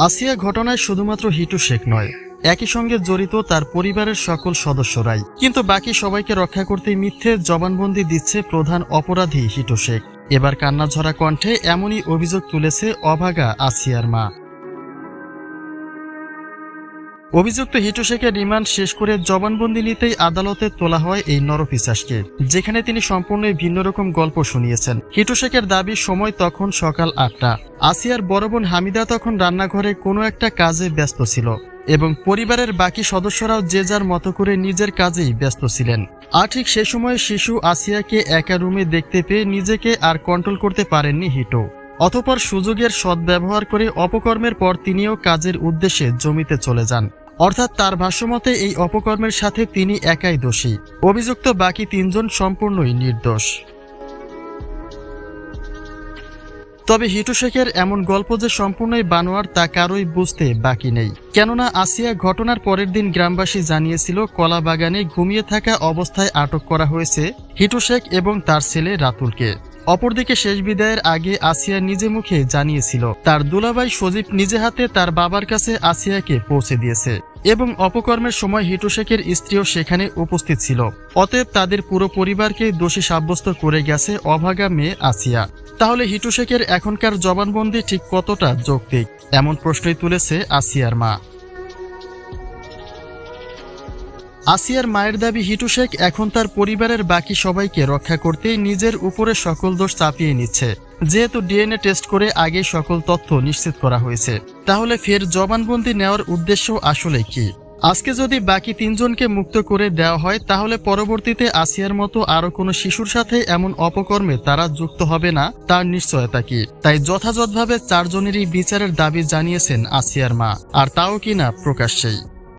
আসিয়া ঘটনায় শুধুমাত্র হিটু শেখ নয়, একই সঙ্গে জড়িত তার পরিবারের সকল সদস্যরাই। কিন্তু বাকি সবাইকে রক্ষা করতে মিথ্যে জবানবন্দি দিচ্ছে প্রধান অপরাধী হিটু শেখ। এবার কান্নাঝরা কণ্ঠে এমনই অভিযোগ তুলেছে অভাগা আসিয়ার মা। অভিযুক্ত হিটু শেখের রিমান্ড শেষ করে জবানবন্দি নিতেই আদালতে তোলা হয় এই নরপিসাসকে যেখানে তিনি সম্পূর্ণ ভিন্ন রকম গল্প শুনিয়েছেন। হিটু শেখের দাবি, সময় তখন সকাল আটটা। আসিয়ার বড় বোন হামিদা তখন রান্নাঘরে কোনো একটা কাজে ব্যস্ত ছিল এবং পরিবারের বাকি সদস্যরাও যে যার মতো করে নিজের কাজেই ব্যস্ত ছিলেন। আর ঠিক সে সময় শিশু আসিয়াকে একা রুমে দেখতে পেয়ে নিজেকে আর কন্ট্রোল করতে পারেননি হিটো। অতপর সুযোগের সদ্ব্যবহার করে অপকর্মের পর তিনিও কাজের উদ্দেশ্যে জমিতে চলে যান। অর্থাৎ তার ভাষ্যমতে এই অপকর্মের সাথে তিনি একাই দোষী। অভিযুক্ত বাকি তিনজন সম্পূর্ণই নির্দোষ। তবে হিটু শেখের এমন গল্প যে সম্পূর্ণই বানোয়ার তা কারোই বুঝতে বাকি নেই। কেননা আসিয়া ঘটনার পরের দিন গ্রামবাসী জানিয়েছিল কলা বাগানে ঘুমিয়ে থাকা অবস্থায় আটক করা হয়েছে হিটু শেখ এবং তার ছেলে রাতুলকে। অপরদিকে শেষ বিদায়ের আগে আসিয়া নিজে মুখে জানিয়েছিল, তার দুলাভাই সজীব নিজে হাতে তার বাবার কাছে আসিয়াকে পৌঁছে দিয়েছে। এবং অপকর্মের সময় হিটু শেখের স্ত্রীও সেখানে উপস্থিত ছিল। অতএব তাদের পুরো পরিবারকে দোষী সাব্যস্ত করে গেছে অভাগা মেয়ে আসিয়া। তাহলে হিটু শেখের এখনকার জবানবন্দি ঠিক কতটা যৌক্তিক? এমন প্রশ্নই তুলেছে আসিয়ার মা। আসিয়ার মায়ের দাবি, হিটু শেখ এখন তার পরিবারের বাকি সবাইকে রক্ষা করতেই নিজের উপরে সকল দোষ চাপিয়ে নিচ্ছে। যেহেতু ডিএনএ টেস্ট করে আগে সকল তথ্য নিশ্চিত করা হয়েছে, তাহলে ফের জবানবন্দি নেওয়ার উদ্দেশ্য আসলে কি? আজকে যদি বাকি তিনজনকে মুক্ত করে দেওয়া হয়, তাহলে পরবর্তীতে আসিয়ার মতো আরও কোনো শিশুর সাথে এমন অপকর্মে তারা যুক্ত হবে না, তার নিশ্চয়তা কি? তাই যথাযথভাবে চারজনেরই বিচারের দাবি জানিয়েছেন আসিয়ার মা, আর তাও কিনা প্রকাশ্যেই।